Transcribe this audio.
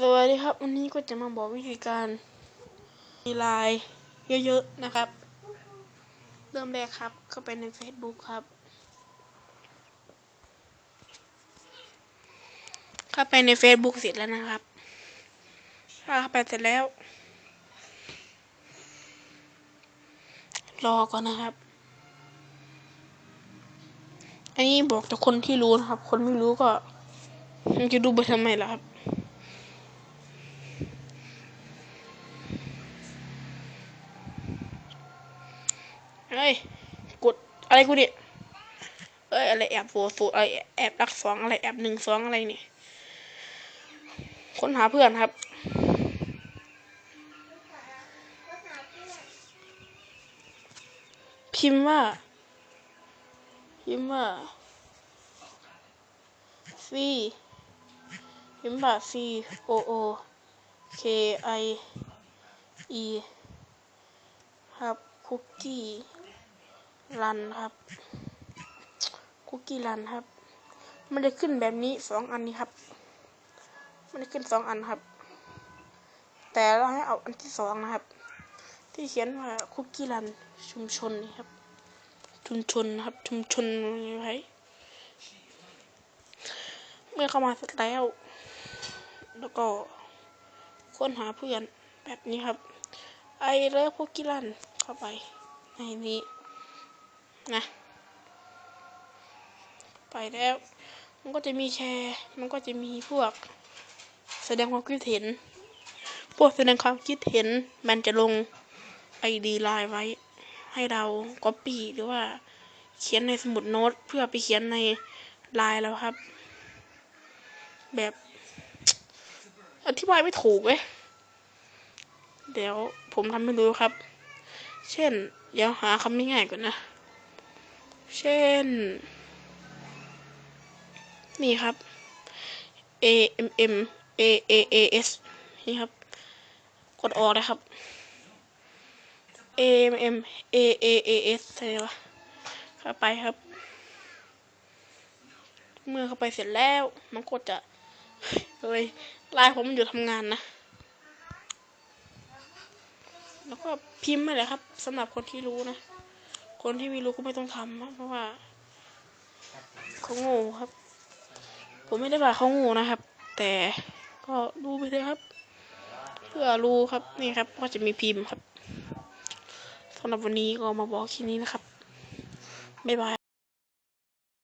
สวัสดีครับ วันนี้ก็จะมาบอกวิธีการมีไลน์เยอะๆนะครับ เริ่มแรกครับเข้าไปใน Facebook ครับ เข้าไปใน Facebook เสร็จแล้วนะครับถ้าเข้าไปเสร็จแล้ว รอก่อนนะครับ อันนี้บอกแต่คนที่รู้นะครับ คนไม่รู้ก็มันจะดูไปทำไมล่ะครับ เฮ้ย กดอะไรกูเนี่ยเอ้ยอะไรแอบโฟสูอะไรแอบรักสองอะไรแอบหนึ่งสองอะไรนี่ ค้นหาเพื่อนครับ พิมพ์ว่า พิมพ์ว่า C พิมพ์ว่า C O O K I E ครับคุกกี้ รันครับ คุกกี้รันครับ มันได้ขึ้นแบบนี้สองอันนี้ครับ มันได้ขึ้นสองอันครับ แต่เราให้เอาอันที่สองนะครับ ที่เขียนว่าคุกกี้รันชุมชนนี่ครับ ชุมชนครับ ชุมชนไว้เมื่อเข้ามาเสร็จแล้ว แล้วก็ค้นหาเพื่อนแบบนี้ครับ ไอเลิฟคุกกี้รันเข้าไปในนี้ นะ ไปแล้ว มันก็จะมีแชร์ มันก็จะมีพวก แสดงความคิดเห็น พวกแสดงความคิดเห็น มันจะลงไอดีไลน์ไว้ ให้เราก๊อปปี้หรือว่า เขียนในสมุดโน้ต เพื่อไปเขียนในไลน์แล้วครับ แบบ อธิบายไม่ถูกเว้ยเดี๋ยวผมทำให้ดูครับ เช่น เดี๋ยวหาคำง่ายๆก่อนนะ เช่น นี่ครับ A M M A A A S นี่ครับ กดออกนะครับ A M M A A A S ใช่ปะเข้าไปครับ เมื่อเข้าไปเสร็จแล้วมันก็จะเลยไลน์ผมมันอยู่ทำงานนะ แล้วก็พิมพ์มาเลยครับสำหรับคนที่รู้นะ คนที่ไม่รู้ก็ไม่ต้องทำเพราะว่าเขาโง่ครับ ผมไม่ได้ว่าเขาโง่นะครับ แต่ก็ดูไปเลยครับ เพื่อรู้ครับนี่ครับ ก็จะมีพิมพ์ครับสำหรับวันนี้ก็มาบอกแค่นี้นะครับบ๊ายบาย